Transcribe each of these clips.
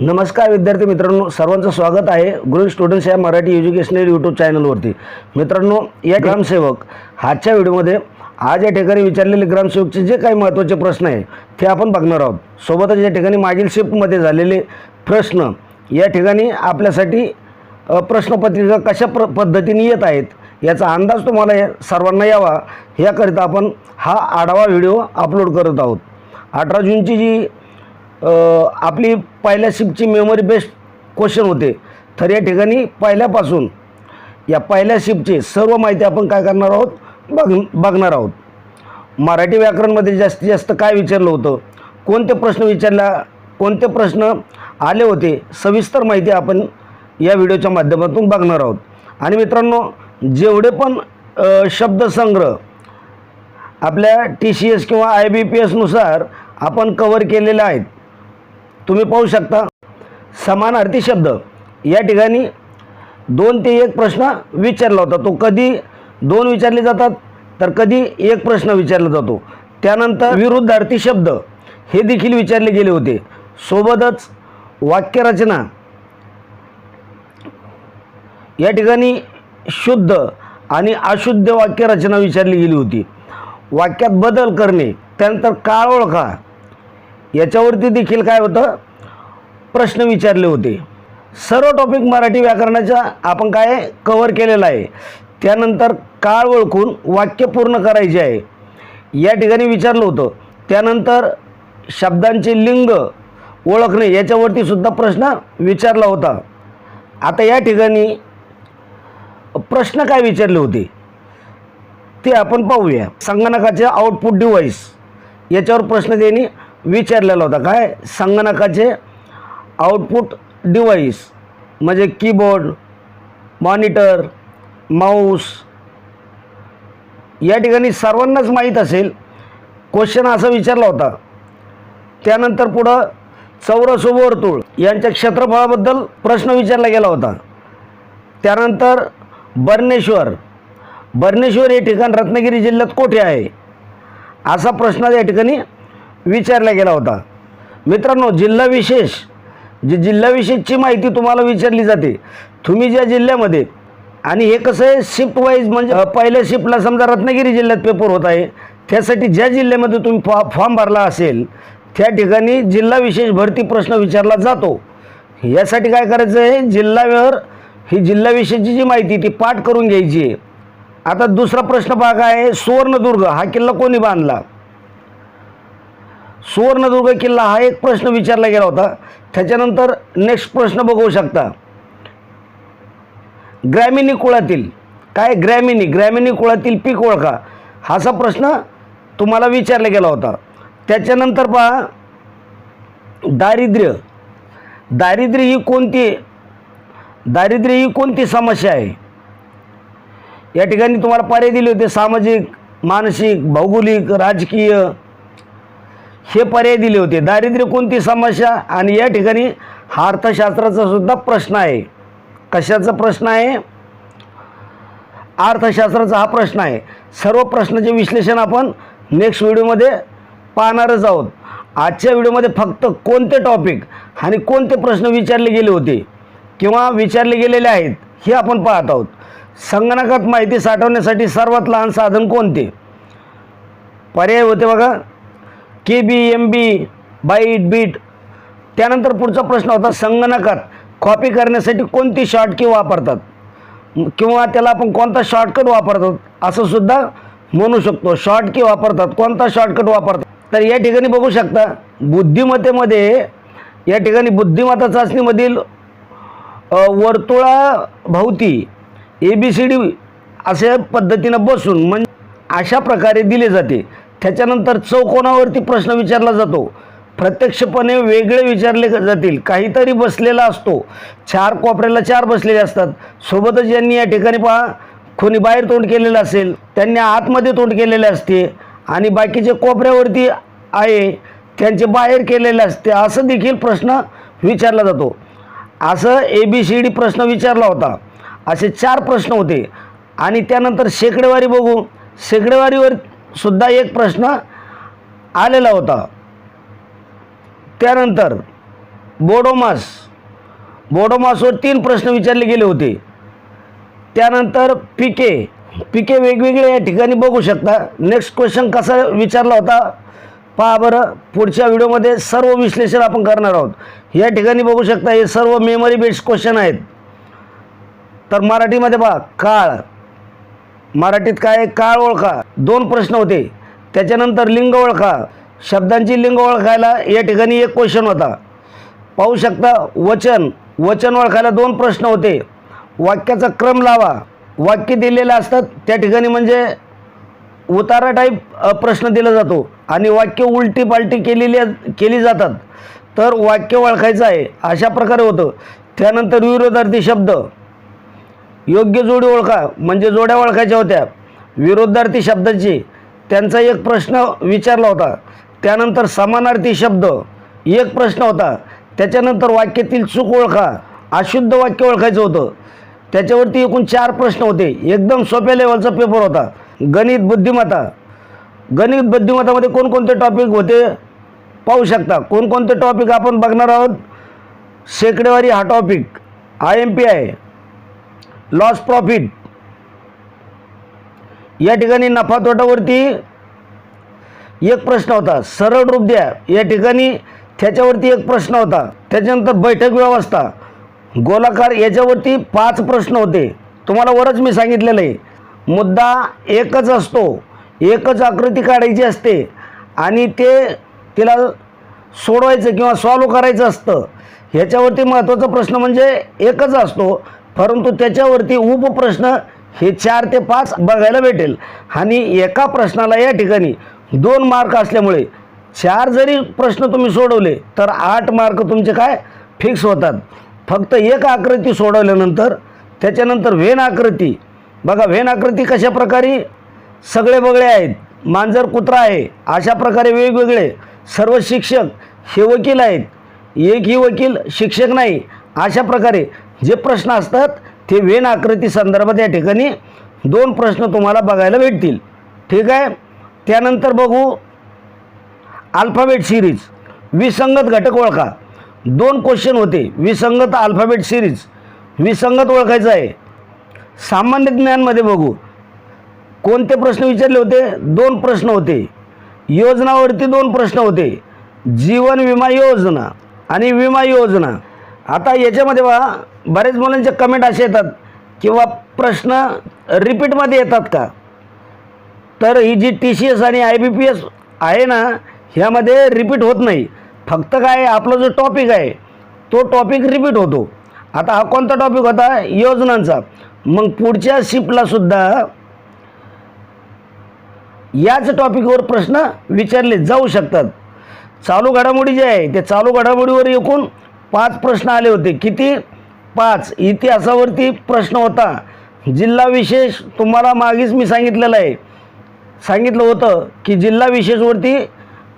नमस्कार विद्यार्थी मित्रांनो सर्वांचं स्वागत आहे ग्रुप स्टुडंट्स या मराठी एज्युकेशनल यूट्यूब चॅनलवरती मित्रांनो या ग्रामसेवक आजच्या व्हिडिओमध्ये आज या ठिकाणी विचारलेले ग्रामसेवकचे जे काही महत्त्वाचे प्रश्न आहे ते आपण बघणार आहोत. सोबतच या ठिकाणी मागील शिफ्टमध्ये झालेले प्रश्न या ठिकाणी आपल्यासाठी प्रश्नपत्रिका कशा प्र पद्धतीने येत आहेत याचा अंदाज तुम्हाला या सर्वांना यावा. याकरिता आपण हा आढावा व्हिडिओ अपलोड करत आहोत. अठरा जूनची जी आपली पहिल्या शिफ्टची मेमरी बेस्ट क्वेश्चन होते. तर या ठिकाणी पहिल्यापासून या पहिल्या शिफ्टची सर्व माहिती आपण काय करणार आहोत? बघ बघणार आहोत. मराठी व्याकरणमध्ये जास्तीत जास्त काय विचारलं होतं? कोणते प्रश्न विचारला कोणते प्रश्न आले होते? सविस्तर माहिती आपण या व्हिडिओच्या माध्यमातून बघणार आहोत. आणि मित्रांनो जेवढे पण शब्दसंग्रह आपल्या टी सी एस किंवा आय बी पी एसनुसार आपण कवर केलेले आहेत तुम्ही पाहू शकता. समानार्थी शब्द. या ठिकाणी दोन ते एक प्रश्न विचारला होता. तो कधी दोन विचारले जातात तर कधी एक प्रश्न विचारला जातो. त्यानंतर विरुद्धार्थी शब्द हे देखील विचारले गेले होते. सोबतच वाक्यरचना या ठिकाणी शुद्ध आणि अशुद्ध वाक्यरचना विचारली गेली होती. वाक्यात बदल करणे त्यानंतर काळ ओळखा. याच्यावरती देखील काय होतं? प्रश्न विचारले होते. सर्व टॉपिक मराठी व्याकरणाचा आपण काय कवर केलेला आहे. त्यानंतर काळ ओळखून वाक्य पूर्ण करायचे आहे. या ठिकाणी विचारलं होतं. त्यानंतर शब्दांचे लिंग ओळखणे याच्यावरती सुद्धा प्रश्न विचारला होता. आता या ठिकाणी प्रश्न काय विचारले होते? ते आपण पाहूया. संगणकाचे आउटपुट डिव्हाइस याच्यावर प्रश्न त्यांनी विचारलेला होता काय? संगणकाचे आउटपुट डिव्हाइस म्हणजे कीबोर्ड मॉनिटर माऊस या ठिकाणी सर्वांनाच माहीत असेल क्वेश्चन असा विचारला होता. त्यानंतर पुढं चौरस वर्तुळ यांच्या क्षेत्रफळाबद्दल प्रश्न विचारला गेला होता. त्यानंतर बर्नेश्वर बर्नेश्वर हे ठिकाण रत्नागिरी जिल्ह्यात कोठे आहे? असा प्रश्न या ठिकाणी विचारला गेला होता. मित्रांनो जिल्हा विशेष जी जिल्हाविशेषची माहिती तुम्हाला विचारली जाते तुम्ही ज्या जिल्ह्यामध्ये आणि हे कसं आहे शिफ्ट वाईज म्हणजे पहिल्या शिफ्टला समजा रत्नागिरी जिल्ह्यात पेपर होत आहे त्यासाठी ज्या जिल्ह्यामध्ये तुम्ही फॉ फॉर्म भरला असेल त्या ठिकाणी जिल्हा विशेष भरती प्रश्न विचारला जातो. यासाठी काय करायचं आहे जिल्हावर ही जिल्हाविषयीची जी माहिती ती पाठ करून घ्यायची आहे. आता दुसरा प्रश्न पहा काय आहे सुवर्णदुर्ग हा किल्ला कोणी बांधला? सुवर्णदुर्ग किल्ला हा एक प्रश्न विचारला गेला होता. त्याच्यानंतर नेक्स्ट प्रश्न बघू शकता. ग्रॅमिनी कुळातील काय ग्रॅमिनी? ग्रॅमिनी कुळातील पीक ओळखा. असा प्रश्न तुम्हाला विचारला गेला होता. त्याच्यानंतर पहा दारिद्र्य. दारिद्र्य ही कोणती दारिद्र्य ही कोणती समस्या आहे? या ठिकाणी तुम्हाला पर्याय दिले होते. सामाजिक मानसिक भौगोलिक राजकीय हे पर्याय दिले होते. दारिद्र्य कोणती समस्या? आणि या ठिकाणी हा अर्थशास्त्राचा सुद्धा प्रश्न आहे. कशाचा प्रश्न आहे? अर्थशास्त्राचा हा प्रश्न आहे. सर्व प्रश्नाचे विश्लेषण आपण नेक्स्ट व्हिडिओमध्ये पाहणारच आहोत. आजच्या व्हिडिओमध्ये फक्त कोणते टॉपिक आणि कोणते प्रश्न विचारले गेले होते किंवा विचारले गेलेले आहेत हे आपण पाहत आहोत. संगणकात माहिती साठवण्यासाठी सर्वात लहान साधन कोणते? पर्याय होते बघा. K B M B byte bit त्यानंतर पुढचा प्रश्न होता संगणकात कॉपी करण्यासाठी कोणती शॉर्टकी वापरतात? किंवा त्याला आपण कोणता शॉर्टकट वापरतात? असं सुद्धा म्हणू शकतो. शॉर्टकी वापरतात कोणता शॉर्टकट वापरतात? तर या ठिकाणी बघू शकता बुद्धिमत्तेमध्ये या ठिकाणी बुद्धिमत्ता चाचणीमधील वर्तुळाभोवती ए बी सी डी अशा पद्धतीनं बसून म्हणजे अशा प्रकारे दिले जाते. त्याच्यानंतर चौकोनावरती प्रश्न विचारला जातो. प्रत्यक्षपणे वेगळे विचारले जातील. काहीतरी बसलेला असतो. चार कोपऱ्याला चार बसलेले असतात. सोबतच यांनी या ठिकाणी पहा कोणी बाहेर तोंड केलेलं असेल त्यांनी आतमध्ये तोंड केलेले असते आणि बाकीचे कोपऱ्यावरती आहे त्यांचे बाहेर केलेले असते असं देखील प्रश्न विचारला जातो. असं ए बी सी डी प्रश्न विचारला होता. असे चार प्रश्न होते. आणि त्यानंतर शेकडेवारी बघू. शेकडेवारीवर सुद्धा एक प्रश्न आलेला होता. त्यानंतर बोडोमास बोडोमासवर तीन प्रश्न विचारले गेले होते. त्यानंतर पिके पिके वेगवेगळे या ठिकाणी बघू शकता. नेक्स्ट क्वेश्चन कसा विचारला होता? पहा बरं पुढच्या व्हिडिओमध्ये सर्व विश्लेषण आपण करणार आहोत. या ठिकाणी बघू शकता हे सर्व मेमरी बेस्ड क्वेश्चन आहेत. तर मराठीमध्ये पहा काळ. मराठीत काय? आहे? काळ ओळखा. दोन प्रश्न होते. त्याच्यानंतर लिंग ओळखा. शब्दांची लिंग ओळखायला या ठिकाणी एक क्वेश्चन होता. पाहू शकता वचन. वचन ओळखायला दोन प्रश्न होते. वाक्याचा क्रम लावा. वाक्य दिलेलं असतात त्या ठिकाणी म्हणजे उतारा टाईप प्रश्न दिला जातो. आणि वाक्य उलटी पालटी केलेली केली जातात. तर वाक्य ओळखायचं आहे. अशा प्रकारे होतं. त्यानंतर विरोधार्थी शब्द. योग्य जोडी ओळखा म्हणजे जोड्या ओळखायच्या होत्या. विरोधार्थी शब्दाची त्यांचा एक प्रश्न विचारला होता. त्यानंतर समानार्थी शब्द एक प्रश्न होता. त्याच्यानंतर वाक्यातील चूक ओळखा अशुद्ध वाक्य ओळखायचं होतं. त्याच्यावरती एकूण चार प्रश्न होते. एकदम सोप्या लेवलचा पेपर होता. गणित बुद्धिमत्ता. गणित बुद्धिमत्तामध्ये कोणकोणते टॉपिक होते? पाहू शकता. कोणकोणते टॉपिक आपण बघणार आहोत? शेकडेवारी हा टॉपिक आय एम पी आहे लॉस प्रॉफिट या ठिकाणी नफा तोटावरती एक प्रश्न होता. सरळ रूप द्या. या ठिकाणी त्याच्यावरती एक प्रश्न होता. त्याच्यानंतर बैठक व्यवस्था. गोलाकार याच्यावरती पाच प्रश्न होते. तुम्हाला वरच मी सांगितलेलं आहे. मुद्दा एकच असतो. एकच आकृती काढायची असते. आणि ते तिला सोडवायचं किंवा सॉल्व करायचं असतं. ह्याच्यावरती महत्त्वाचा प्रश्न म्हणजे एकच असतो. परंतु त्याच्यावरती उपप्रश्न हे चार ते पाच बघायला भेटेल. आणि एका प्रश्नाला या ठिकाणी दोन मार्क असल्यामुळे चार जरी प्रश्न तुम्ही सोडवले तर आठ मार्क तुमचे काय? फिक्स होतात. फक्त एक आकृती सोडवल्यानंतर त्याच्यानंतर व्हेन आकृती. बघा व्हेन आकृती कशा प्रकारे सगळे बगळे आहेत? मांजर कुत्रा आहे. अशा प्रकारे वेगवेगळे. सर्व शिक्षक हे वकील आहेत. एकही वकील शिक्षक नाही. अशा प्रकारे जे प्रश्न असतात ते वेन आकृती संदर्भात या ठिकाणी दोन प्रश्न तुम्हाला बघायला भेटतील. ठीक आहे? त्यानंतर बघू. अल्फाबेट सिरीज विसंगत घटक ओळखा. दोन क्वेश्चन होते. विसंगत अल्फाबेट सिरीज. विसंगत ओळखायचं आहे. सामान्य ज्ञानमध्ये बघू. कोणते प्रश्न विचारले होते? दोन प्रश्न होते. योजनावरती दोन प्रश्न होते. जीवन विमा योजना आणि विमा योजना. आता याच्यामध्ये बा बरेच मुलांचे कमेंट असे येतात किंवा प्रश्न रिपीटमध्ये येतात का? तर ही जी टी सी एस आणि आय बी पी एस आहे ना ह्यामध्ये रिपीट होत नाही. फक्त काय आपला जो टॉपिक आहे तो टॉपिक रिपीट होतो. आता हा कोणता टॉपिक होता? योजनांचा. मग पुढच्या शिफ्टला सुद्धा याच टॉपिकवर प्रश्न विचारले जाऊ शकतात. चालू घडामोडी जे आहे ते चालू घडामोडीवर एकूण पाच प्रश्न आले होते. किती? पाच इतिहासावरती प्रश्न होता. जिल्हा विशेष तुम्हाला मागेच मी सांगितलेलं आहे. सांगितलं होतं की जिल्हा विशेषवरती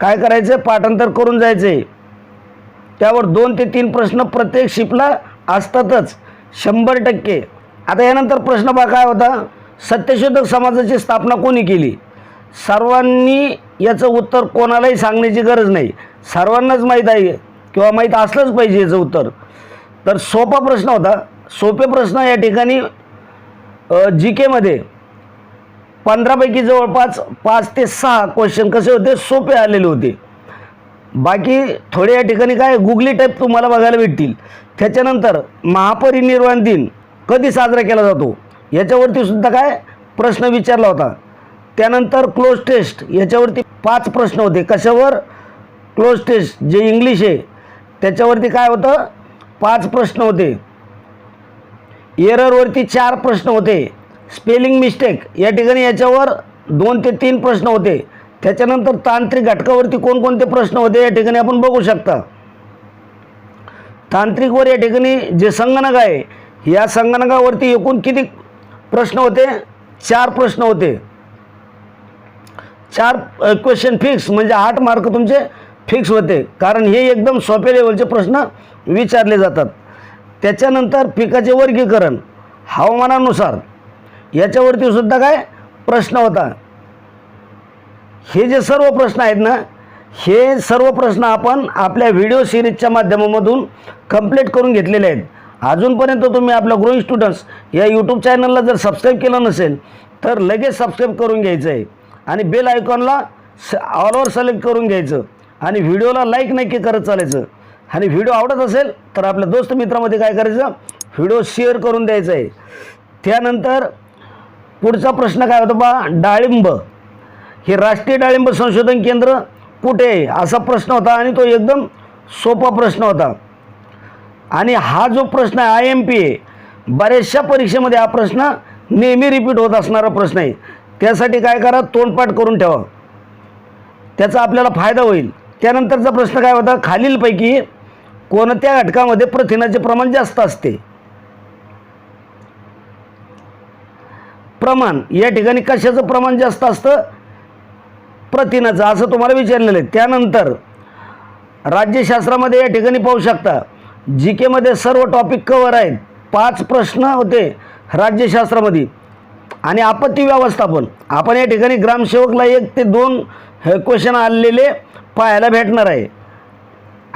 काय करायचं? पाठांतर करून जायचे. त्यावर दोन ते तीन प्रश्न प्रत्येक शिपला असतातच. शंभर टक्के. आता यानंतर प्रश्न बा काय होता? सत्यशोधक समाजाची स्थापना कोणी केली? सर्वांनी याचं उत्तर कोणालाही सांगण्याची गरज नाही. सर्वांनाच माहीत आहे किंवा माहीत असलंच पाहिजे याचं उत्तर. तर सोपा प्रश्न होता. सोपे प्रश्न या ठिकाणी जी केमध्ये पंधरापैकी जवळपास पाच ते सहा क्वेश्चन कसे होते? सोपे आलेले होते. बाकी थोडे या ठिकाणी काय गुगली टाईप तुम्हाला बघायला भेटतील. त्याच्यानंतर महापरिनिर्वाण दिन कधी साजरा केला जातो? याच्यावरती सुद्धा काय प्रश्न विचारला होता. त्यानंतर क्लोज टेस्ट याच्यावरती पाच प्रश्न होते. कशावर? क्लोज टेस्ट जे इंग्लिश आहे त्याच्यावरती काय होतं? पाच प्रश्न होते. एररवरती चार प्रश्न होते. स्पेलिंग मिस्टेक या ठिकाणी याच्यावर दोन ते तीन प्रश्न होते. त्याच्यानंतर तांत्रिक घटकावरती कोणकोणते प्रश्न होते या ठिकाणी आपण बघू शकता. तांत्रिकवर या ठिकाणी जे संगणक आहे या संगणकावरती एकूण किती प्रश्न होते? चार प्रश्न होते. चार क्वेश्चन फिक्स म्हणजे आठ मार्क तुमचे फिक्स होते. कारण हे एकदम सोपे लेवलचे प्रश्न विचारले जातात. त्याच्यानंतर पिकाचे वर्गीकरण हवामानानुसार. याच्यावरती सुद्धा काय प्रश्न होता. हे जे सर्व प्रश्न आहेत ना हे सर्व प्रश्न आपण आपल्या व्हिडिओ सिरीजच्या माध्यमामधून कंप्लीट करून घेतलेले आहेत. अजूनपर्यंत तुम्ही आपल्या ग्रोईंग स्टुडंट्स या यूट्यूब चॅनलला जर सबस्क्राईब केलं नसेल तर लगेच सबस्क्राईब करून घ्यायचं आहे आणि बेल आयकॉनला स ऑलवर सिलेक्ट करून घ्यायचं. आणि व्हिडिओला लाईक नक्की करत चालायचं. आणि व्हिडिओ आवडत असेल तर आपल्या दोस्त मित्रामध्ये काय करायचं? व्हिडिओ शेअर करून द्यायचा आहे त्यानंतर पुढचा प्रश्न काय होता बा? डाळिंब. हे राष्ट्रीय डाळिंब संशोधन केंद्र कुठे आहे? असा प्रश्न होता आणि तो एकदम सोपा प्रश्न होता. आणि हा जो प्रश्न आहे आय एम पी आहे बऱ्याचशा परीक्षेमध्ये हा प्रश्न नेहमी रिपीट होत असणारा प्रश्न आहे. त्यासाठी काय करा? तोंडपाठ करून ठेवा. त्याचा आपल्याला फायदा होईल. त्यानंतरचा प्रश्न काय होता? खालीलपैकी कोणत्या घटकामध्ये प्रथिनाचे प्रमाण जास्त असते? प्रमाण. या ठिकाणी कशाचं प्रमाण जास्त असतं? प्रथिनाचं असं तुम्हाला विचारलेलं आहे. त्यानंतर राज्यशास्त्रामध्ये या ठिकाणी पाहू शकता जी केमध्ये सर्व टॉपिक कवर आहेत. पाच प्रश्न होते राज्यशास्त्रामध्ये. आणि आपत्ती व्यवस्थापन. आपण या ठिकाणी ग्रामसेवकला एक ते दोन क्वेश्चन आलेले पाहायला भेटणार आहे.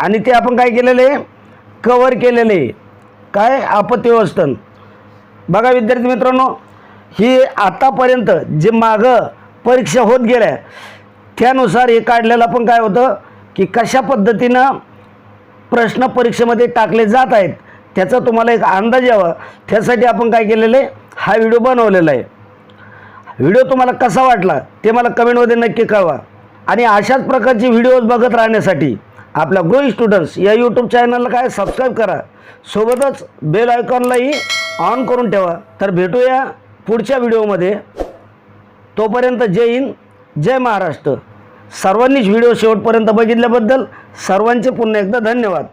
आणि ते आपण काय केलेले? कवर केलेले. आहे. काय आपत्ती बघा विद्यार्थी मित्रांनो ही आतापर्यंत जे मागं परीक्षा होत गेल्या त्यानुसार हे काढलेलं पण काय होतं की कशा पद्धतीनं प्रश्न परीक्षेमध्ये टाकले जात आहेत त्याचा तुम्हाला एक अंदाज यावा. त्यासाठी आपण काय केलेलं आहे हा व्हिडिओ बनवलेला आहे. व्हिडिओ तुम्हाला कसा वाटला ते मला कमेंटमध्ये नक्की कळवा. आणि अशाच प्रकारचे व्हिडिओज बघत राहण्यासाठी आपल्या ग्रो स्टुडंट्स या यूट्यूब चॅनलला काय सबस्क्राईब करा. सोबतच बेल आयकॉनलाही ऑन करून ठेवा. तर भेटूया पुढच्या व्हिडिओमध्ये तोपर्यंत जय हिंद जय महाराष्ट्र. सर्वांनीच व्हिडिओ शेवटपर्यंत बघितल्याबद्दल सर्वांचे पुन्हा एकदा धन्यवाद.